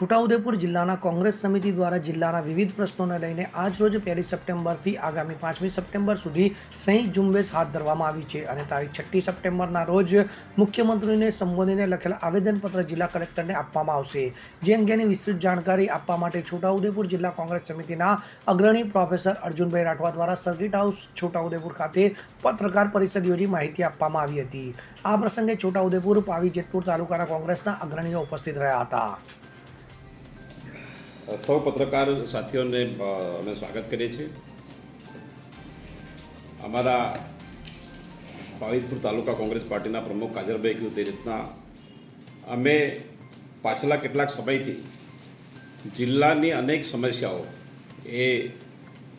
છોટાઉદેપુર જિલ્લાના કોંગ્રેસ સમિતિ દ્વારા જિલ્લાના વિવિધ પ્રશ્નોને લઈને આજરોજ પહેલી સપ્ટેમ્બરથી આગામી પાંચમી સપ્ટેમ્બર સુધી સંયુક્ત ઝુંબેશ હાથ ધરવામાં આવી છે અને તારીખ છઠ્ઠી સપ્ટેમ્બરના રોજ મુખ્યમંત્રીને સંબોધીને લખેલ આવેદનપત્ર જિલ્લા કલેક્ટરને આપવામાં આવશે. જે અંગેની વિસ્તૃત જાણકારી આપવા માટે છોટાઉદેપુર જિલ્લા કોંગ્રેસ સમિતિના અગ્રણી પ્રોફેસર અર્જુનભાઈ રાઠવા દ્વારા સર્કિટ હાઉસ છોટાઉદેપુર ખાતે પત્રકાર પરિષદ યોજી માહિતી આપવામાં આવી હતી. આ પ્રસંગે છોટાઉદેપુર, પાવી જેતપુર તાલુકાના કોંગ્રેસના અગ્રણીઓ ઉપસ્થિત રહ્યા હતા. સૌ પત્રકાર સાથીઓને અમે સ્વાગત કરીએ છીએ. અમારા ભાવિતપુર તાલુકા કોંગ્રેસ પાર્ટીના પ્રમુખ કાજરભાઈ કીધું તે રીતના અમે પાછલા કેટલાક સમયથી જિલ્લાની અનેક સમસ્યાઓ, એ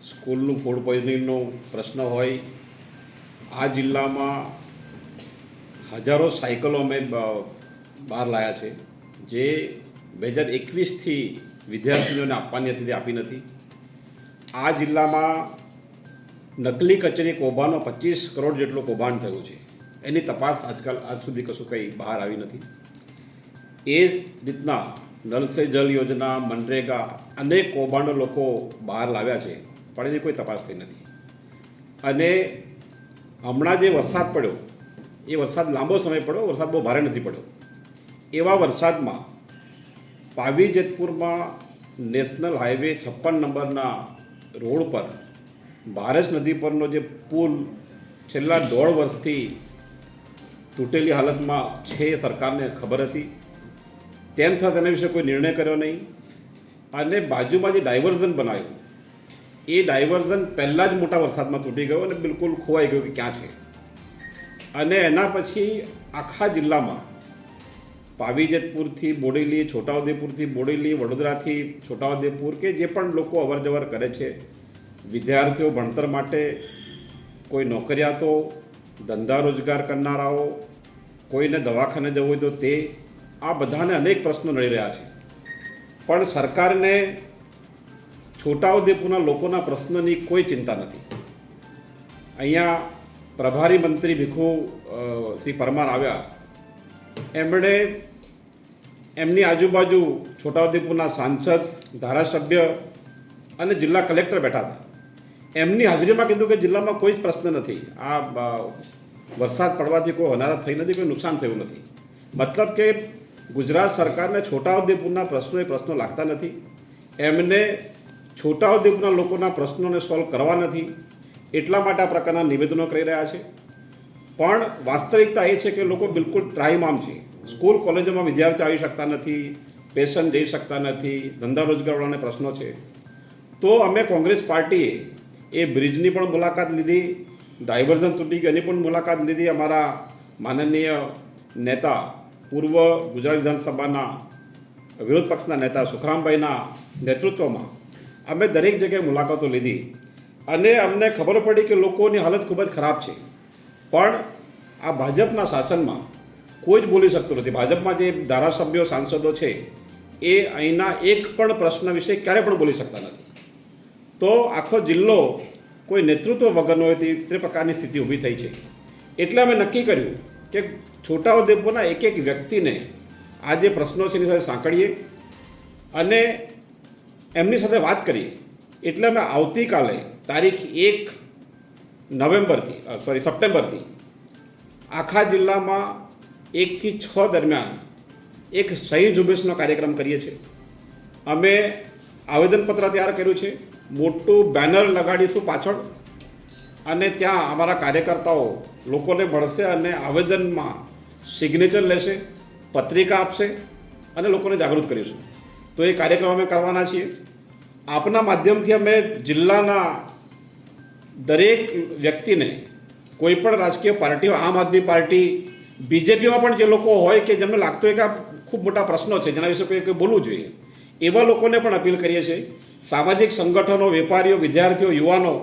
સ્કૂલનું ફૂડ પોઈઝનિંગનો પ્રશ્ન હોય, આ જિલ્લામાં હજારો સાયકલો અમે બહાર લાવ્યા છે. જે બે હજાર એકવીસથી વિદ્યાર્થીઓને આપવાની હતી આપી નથી. આ જિલ્લામાં નકલી કચેરી કૌભાંડનો પચીસ કરોડ જેટલું કૌભાંડ થયું છે. એની તપાસ આજકાલ આજ સુધી કશું કંઈ બહાર આવી નથી. એ જ રીતના નલ સે જલ યોજના, મનરેગા અનેક કૌભાંડો લોકો બહાર લાવ્યા છે, પણ એની કોઈ તપાસ થઈ નથી. અને હમણાં જે વરસાદ પડ્યો, એ વરસાદ લાંબો સમય પડ્યો, વરસાદ બહુ ભારે નથી પડ્યો. એવા વરસાદમાં પાવી જેતપુરમાં નેશનલ હાઈવે છપ્પન નંબરના રોડ પર ભારત નદી પરનો જે પુલ છેલ્લા દોઢ વર્ષથી તૂટેલી હાલતમાં છે સરકારને ખબર હતી. તેમ છતાં તેના વિશે કોઈ નિર્ણય કર્યો નહીં. અને બાજુમાં જે ડાયવર્ઝન બનાવ્યું, એ ડાયવર્ઝન પહેલાં જ મોટા વરસાદમાં તૂટી ગયો અને બિલકુલ ખોવાઈ ગયું કે ક્યાં છે. અને એના પછી આખા જિલ્લામાં પાવીજેતપુરથી બોડેલી, છોટાઉદેપુરથી બોડેલી, વડોદરાથી છોટાઉદેપુર કે જે પણ લોકો અવરજવર કરે છે, વિદ્યાર્થીઓ ભણતર માટે કોઈ નોકરિયાતો, ધંધા રોજગાર કરનારાઓ, કોઈને દવાખાને જવું હોય તો તે, આ બધાને અનેક પ્રશ્નો નડી રહ્યા છે. પણ સરકારને છોટાઉદેપુરના લોકોના પ્રશ્નોની કોઈ ચિંતા નથી. અહીંયા પ્રભારી મંત્રી ભીખુ સિંહ પરમાર આવ્યા. એમણે એમની આજુબાજુ છોટાઉદેપુરના સાંસદ, ધારાસભ્ય અને જિલ્લા કલેક્ટર બેઠા હતા. એમની હાજરીમાં કીધું કે જિલ્લામાં કોઈ જ પ્રશ્ન નથી. આ વરસાદ પડવાથી કોઈ હનારત થઈ નથી, કોઈ નુકસાન થયું નથી. મતલબ કે ગુજરાત સરકારને છોટાઉદેપુરના પ્રશ્નો એ પ્રશ્નો લાગતા નથી. એમને છોટાઉદેપુરના લોકોના પ્રશ્નોને સોલ્વ કરવા નથી. એટલા માટે આ પ્રકારના નિવેદનો કરી રહ્યા છે. પણ વાસ્તવિકતા એ છે કે લોકો બિલકુલ ત્રાહિમામ છે. સ્કૂલ, કોલેજોમાં વિદ્યાર્થીઓ આવી શકતા નથી, પેશન્ટ જઈ શકતા નથી, ધંધા રોજગારવાળાને પ્રશ્નો છે. તો અમે કોંગ્રેસ પાર્ટીએ એ બ્રિજની પણ મુલાકાત લીધી, ડાયવર્ઝન તૂટી ગયું, એની પણ મુલાકાત લીધી અમારા માનનીય નેતા, પૂર્વ ગુજરાત વિધાનસભાના વિરોધ પક્ષના નેતા સુખરામભાઈના નેતૃત્વમાં અમે દરેક જગ્યાએ મુલાકાતો લીધી. અને અમને ખબર પડી કે લોકોની હાલત ખૂબ જ ખરાબ છે. પણ આ ભાજપના શાસનમાં કોઈ જ બોલી શકતું નથી. ભાજપમાં જે ધારાસભ્યો, સાંસદો છે, એ અહીંના એક પણ પ્રશ્ન વિશે ક્યારે પણ બોલી શકતા નથી. તો આખો જિલ્લો કોઈ નેતૃત્વ વગરનો હોય તે પ્રકારની સ્થિતિ ઊભી થઈ છે. એટલે અમે નક્કી કર્યું કે છોટાઉદેપુરના એક એક વ્યક્તિને આ જે પ્રશ્નો છે એની સાથે સાંકળીએ અને એમની સાથે વાત કરીએ. એટલે અમે આવતીકાલે તારીખ એક નવેમ્બરથી સોરી સપ્ટેમ્બરથી આખા જિલ્લામાં એકથી છ દરમિયાન એક સહી ઝુંબેશનો કાર્યક્રમ કરીએ છીએ. અમે આવેદનપત્ર તૈયાર કર્યું છે. મોટું બેનર લગાડીશું પાછળ. અને ત્યાં અમારા કાર્યકર્તાઓ લોકોને મળશે અને આવેદનમાં સિગ્નેચર લેશે, પત્રિકા આપશે અને લોકોને જાગૃત કરીશું. તો એ કાર્યક્રમ અમે કરવાના છીએ. આપના માધ્યમથી અમે જિલ્લાના દરેક વ્યક્તિને કોઈપણ રાજકીય પાર્ટીઓ, આમ આદમી પાર્ટી બીજેપીમાં પણ જે લોકો હોય કે જેમને લાગતું હોય કે આ ખૂબ મોટા પ્રશ્નો છે, જેના વિશે કોઈ બોલવું જોઈએ, એવા લોકોને પણ અપીલ કરીએ છીએ. સામાજિક સંગઠનો, વેપારીઓ, વિદ્યાર્થીઓ, યુવાનો,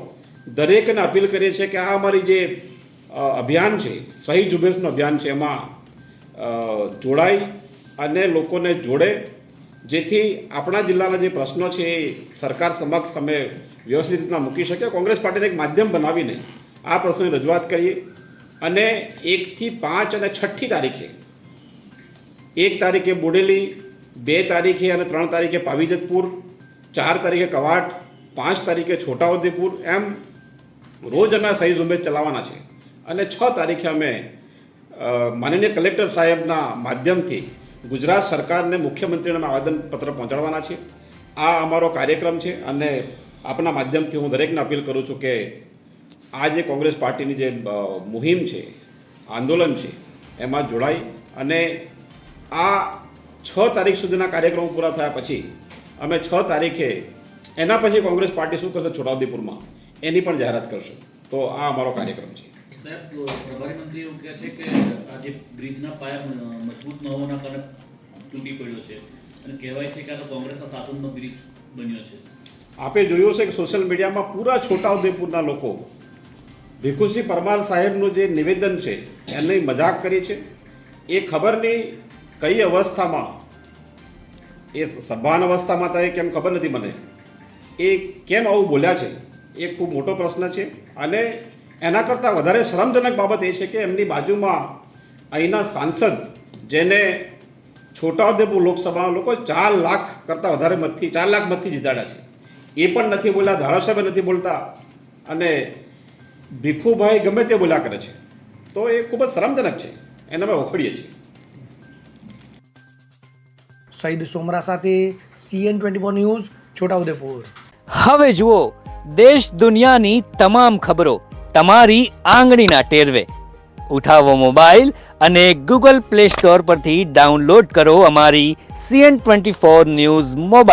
દરેકને અપીલ કરીએ છીએ કે આ અમારી જે અભિયાન છે, સહી ઝુંબેશનું અભિયાન છે, એમાં જોડાય અને લોકોને જોડે, જેથી આપણા જિલ્લાના જે પ્રશ્નો છે એ સરકાર સમક્ષ અમે વ્યવસ્થિત રીતના મૂકી શકીએ. કોંગ્રેસ પાર્ટીને એક માધ્યમ બનાવીને આ પ્રશ્નોની રજૂઆત કરીએ. અને એકથી પાંચ અને છઠ્ઠી તારીખે. એક તારીખે બોડેલી, બે તારીખે અને ત્રણ તારીખે પાવીજતપુર, ચાર તારીખે કવાટ, પાંચ તારીખે છોટાઉદેપુર, એમ રોજ અમે સહી ઝુંબેશ ચલાવવાના છે. અને છ તારીખે અમે માનનીય કલેક્ટર સાહેબના માધ્યમથી ગુજરાત સરકારને મુખ્યમંત્રીને આવેદનપત્ર પહોંચાડવાના છે. આ અમારો કાર્યક્રમ છે અને આપના માધ્યમથી હું દરેકને અપીલ કરું છું કે આ જે કોંગ્રેસ પાર્ટીની જે મુહિમ છે આંદોલન છે એમાં જોડાઈ અને આ છ તારીખ સુધીના કાર્યક્રમો પૂરા થયા પછી અમે છ તારીખે એના પછી કોંગ્રેસ પાર્ટી શું કરશે છોટાઉદેપુરમાં એની પણ જાહેરાત કરશું. તો આ અમારો કાર્યક્રમ છે. સાહેબ પ્રભારી મંત્રી એવું કહે છે કે આ બ્રિજના પાયા મજબૂત ન હોવાના કારણે તૂટી પડ્યો છે. અને કહેવાય છે કે આ તો કોંગ્રેસના શાસનનો બ્રિજ બન્યો છે. આપે જોયું છે કે સોશિયલ મીડિયામાં પૂરા છોટાઉદેપુરના લોકો ભીખુસિંહ પરમાર સાહેબનું જે નિવેદન છે એની મજાક કરી છે. એ ખબર નહીં કઈ અવસ્થામાં? એ સભાન અવસ્થામાં હતા કેમ ખબર નથી મને. એ કેમ આવું બોલ્યા છે? એ ખૂબ મોટો પ્રશ્ન છે. અને એના કરતાં વધારે શરમજનક બાબત એ છે કે એમની બાજુમાં અહીંના સાંસદ, જેને છોટાઉદેપુર લોકસભામાં લોકો ચાર લાખ કરતાં વધારે મતથી, ચાર લાખ મતથી જીતાડ્યા છે. એ પણ નથી બોલ્યા, ધારાસભ્ય નથી બોલતા. અને ભીખુભાઈ ગમે તે બોલા કરે છે. તો એ ખૂબ જ શરમજનક છે. એને અમે ઓખડીએ છીએ. સઈદ સોમરા સાથે CN twenty four news Chhotaudepur. હવે જુઓ દેશ દુનિયાની તમામ ખબરો તમારી આંગળીના ટેરવે. ઉઠાવો મોબાઈલ અને ગૂગલ પ્લે સ્ટોર પરથી ડાઉનલોડ કરો અમારી CN twenty four news mobile